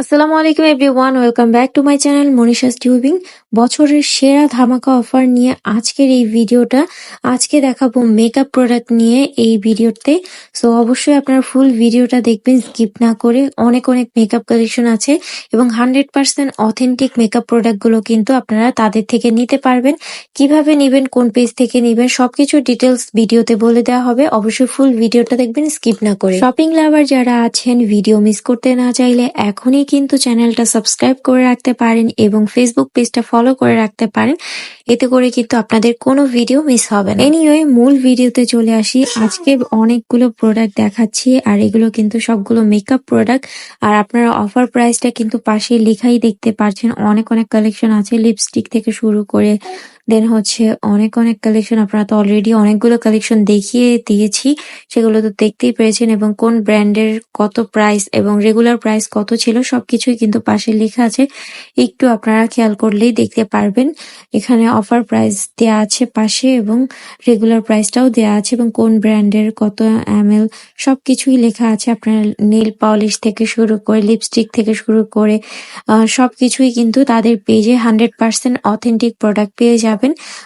আসসালামু আলাইকুম everyone, welcome back to my channel Manisha's tubing. বছরের সেরা ধামাকা অফার নিয়ে আজকের এই ভিডিওটা। আজকে দেখাবো মেকআপ প্রোডাক্ট নিয়ে এই ভিডিওতে। সো অবশ্যই আপনারা ফুল ভিডিওটা দেখবেন স্কিপ না করে অনেক অনেক মেকআপ কালেকশন আছে এবং হান্ড্রেড পার্সেন্ট অথেন্টিক মেকআপ প্রোডাক্টগুলো কিন্তু আপনারা তাদের থেকে নিতে পারবেন। কীভাবে নেবেন, কোন পেজ থেকে নেবেন, সবকিছু ডিটেলস ভিডিওতে বলে দেওয়া হবে। অবশ্যই ফুল ভিডিওটা দেখবেন স্কিপ না করে। শপিং লাভার যারা আছেন ভিডিও মিস করতে না চাইলে এখনই কিন্তু চ্যানেলটা সাবস্ক্রাইব করে রাখতে পারেন এবং ফেসবুক পেজটা ফলো করে রাখতে পারেন। এতে করে কিন্তু আপনাদের কোনো ভিডিও মিস হবে না। এনিওয়ে মূল ভিডিওতে চলে আসি। আজকে অনেকগুলো প্রোডাক্ট দেখাচ্ছি আর এগুলো কিন্তু সবগুলো মেকআপ প্রোডাক্ট আর আপনারা অফার প্রাইসটা কিন্তু পাশে লেখাই দেখতে পাচ্ছেন অনেক অনেক কালেকশন আছে। লিপস্টিক থেকে শুরু করে দেন হচ্ছে অনেক অনেক কালেকশন আপনারা তো অলরেডি অনেকগুলো কালেকশন দেখিয়ে দিয়েছি। সেগুলো তো দেখতেই পেরেছেন এবং কোন ব্র্যান্ডের কত প্রাইস এবং রেগুলার প্রাইস কত ছিল সবকিছুই কিন্তু পাশে লেখা আছে। একটু আপনারা খেয়াল করলেই দেখতে পারবেন। এখানে অফার প্রাইস দেয়া আছে পাশে এবং রেগুলার প্রাইসটাও দেয়া আছে এবং কোন ব্র্যান্ডের কত এম এল সবকিছুই লেখা আছে। আপনার নীল পলিশ থেকে শুরু করে লিপস্টিক থেকে শুরু করে সবকিছুই কিন্তু তাদের পেজে হান্ড্রেড পার্সেন্ট অথেন্টিক প্রোডাক্ট পেয়ে যাবেন।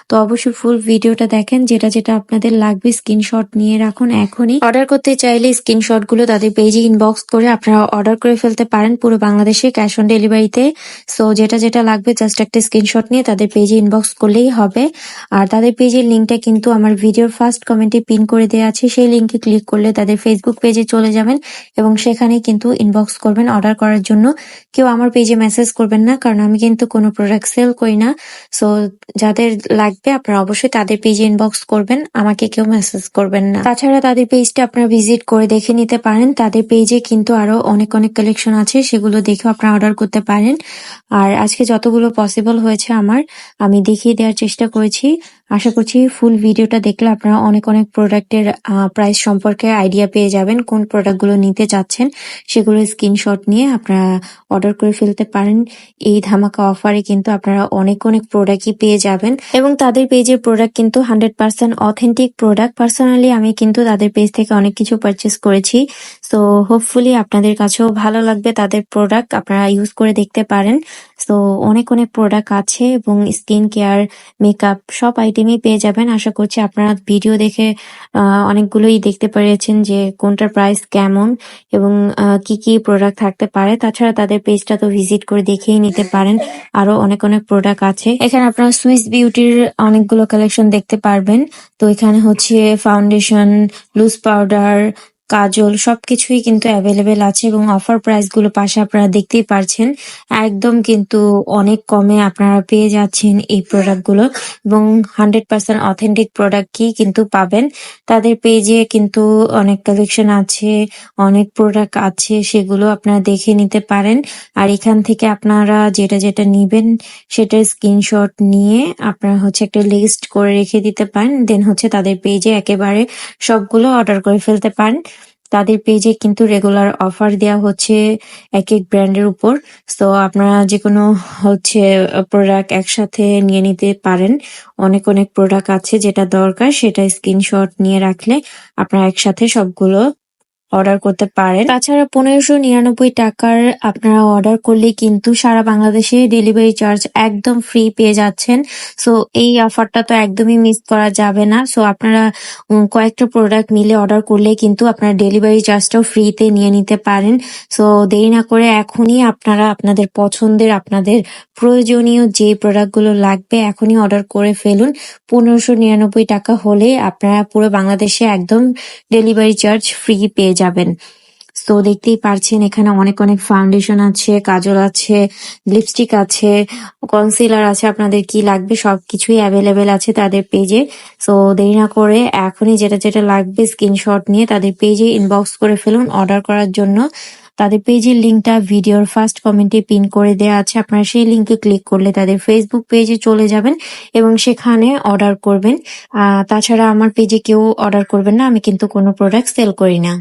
তো অবশ্যই ফুল ভিডিওটা দেখেন, যেটা যেটা আপনাদের লাগবে স্ক্রিনশট নিয়ে রাখুন এখনই। অর্ডার করতে চাইলে স্ক্রিনশটগুলো তাদের পেজে ইনবক্স করে আপনারা অর্ডার করে ফেলতে পারেন পুরো বাংলাদেশে ক্যাশ অন ডেলিভারিতে সো যেটা যেটা লাগবে জাস্ট একটা স্ক্রিনশট নিয়ে তাদের পেজে ইনবক্স করলেই হবে। আর তাদের পেজের লিঙ্কটা কিন্তু আমার ভিডিওর ফার্স্ট কমেন্টে পিন করে দেওয়া আছে। সেই লিঙ্কে ক্লিক করলে তাদের ফেসবুক পেজে চলে যাবেন এবং সেখানে কিন্তু ইনবক্স করবেন অর্ডার করার জন্য। কেউ আমার পেজে মেসেজ করবেন না, কারণ আমি কিন্তু কোনো প্রোডাক্ট সেল করি না। সো যাদের লাগবে, আপনারা অবশ্যই তাদের পেজে ইনবক্স করবেন, আমাকে কেউ মেসেজ করবেন না। তাছাড়া তাদের পেজটা আপনারা ভিজিট করে দেখে নিতে পারেন, তাদের পেজে কিন্তু আরও অনেক অনেক কালেকশন আছে, সেগুলো দেখে আপনারা অর্ডার করতে পারেন। আর আজকে যতগুলো পসিবল হয়েছে আমার, আমি দেখিয়ে দেওয়ার চেষ্টা করেছি। আশা করছি ফুল ভিডিওটা দেখলে আপনারা অনেক অনেক প্রোডাক্টের প্রাইস সম্পর্কে আইডিয়া পেয়ে যাবেন, কোন প্রোডাক্টগুলো নিতে চাচ্ছেন, সেগুলো স্ক্রিনশট নিয়ে আপনারা অর্ডার করে ফেলতে পারেন। এই ধামাকা অফারে কিন্তু আপনারা অনেক অনেক প্রোডাক্টই পেয়ে যাবেন। এবং তাদের পেজের প্রোডাক্ট কিন্তু hundred percent authentic product personally আমি কিন্তু তাদের পেজ থেকে অনেক কিছু পারচেস করেছি। সো হোপফুলি আপনাদের কাছেও ভালো লাগবে তাদের প্রোডাক্ট আপনারা ইউজ করে দেখতে পারেন। সো অনেক অনেক প্রোডাক্ট আছে এবং স্কিন কেয়ার মেকআপ সব আইটেমই পেয়ে যাবেন। আশা করছি আপনারা ভিডিও দেখে অনেকগুলোই দেখতে পেরেছেন যে কোনটার প্রাইস কেমন এবং কি কি প্রোডাক্ট থাকতে পারে। তাছাড়া তাদের পেজটা তো ভিজিট করে দেখেই নিতে পারেন। আরও অনেক অনেক প্রোডাক্ট আছে। এখানে আপনারা সুইস বিউটির অনেকগুলো কালেকশন দেখতে পারবেন। তো এখানে হচ্ছে ফাউন্ডেশন লুজ পাউডার কাজল, সবকিছুই কিন্তু অ্যাভেলেবেল আছে এবং অফার প্রাইসগুলো পাশে আপনারা দেখতেই পারছেন। একদম কিন্তু অনেক কমে আপনারা পেয়ে যাচ্ছেন এই প্রোডাক্টগুলো এবং হান্ড্রেড পার্সেন্ট অথেন্টিক প্রোডাক্ট কি কিন্তু পাবেন। তাদের পেজে কিন্তু অনেক কালেকশন আছে, অনেক প্রোডাক্ট আছে, সেগুলো আপনারা দেখে নিতে পারেন। আর এখান থেকে আপনারা যেটা যেটা নিবেন সেটার স্ক্রিনশট নিয়ে আপনারা হচ্ছে একটা লিস্ট করে রেখে দিতে পারেন। দেন হচ্ছে তাদের পেজে একেবারে সবগুলো অর্ডার করে ফেলতে পারেন। তাদের পেজে কিন্তু রেগুলার অফার দেওয়া হচ্ছে এক এক ব্র্যান্ডের উপর। তো আপনারা যে কোনো হচ্ছে প্রোডাক্ট একসাথে নিয়ে নিতে পারেন। অনেক অনেক প্রোডাক্ট আছে যেটা দরকার, সেটা স্ক্রিনশট নিয়ে রাখলে আপনারা একসাথে সবগুলো অর্ডার করতে পারেন। তাছাড়া পনেরোশো নিরানব্বই টাকার আপনারা অর্ডার করলে কিন্তু সারা বাংলাদেশে ডেলিভারি চার্জ একদম ফ্রি পেয়ে যাচ্ছেন। সো এই অফারটা তো একদমই মিস করা যাবে না। সো আপনারা কয়েকটা প্রোডাক্ট মিলে অর্ডার করলে কিন্তু আপনারা ডেলিভারি চার্জটাও ফ্রিতে নিয়ে নিতে পারেন। সো দেরি না করে এখনই আপনারা আপনাদের পছন্দের, আপনাদের প্রয়োজনীয় যে প্রোডাক্টগুলো লাগবে এখনই অর্ডার করে ফেলুন। পনেরোশো নিরানব্বই টাকা হলে আপনারা পুরো বাংলাদেশে একদম ডেলিভারি চার্জ ফ্রি পেয়ে যাবেন। তো দেখতেই পারছেন, এখানে অনেক অনেক ফাউন্ডেশন আছে, কাজল আছে লিপস্টিক আছে কনসিলার আছে, আপনাদের কি লাগবে সবকিছুই অ্যাভেলেবেল আছে তাদের পেজে সো দেরি না করে এখনই যেটা যেটা লাগবে স্ক্রিনশট নিয়ে তাদের পেজে ইনবক্স করে ফেলুন অর্ডার করার জন্য। তাদের পেজের লিঙ্কটা ভিডিওর ফার্স্ট কমেন্টে পিন করে দেওয়া আছে, আপনারা সেই লিঙ্কে ক্লিক করলে তাদের ফেসবুক পেজে চলে যাবেন এবং সেখানে অর্ডার করবেন। তাছাড়া আমার পেজে কেউ অর্ডার করবেন না, আমি কিন্তু কোনো প্রোডাক্ট সেল করি না।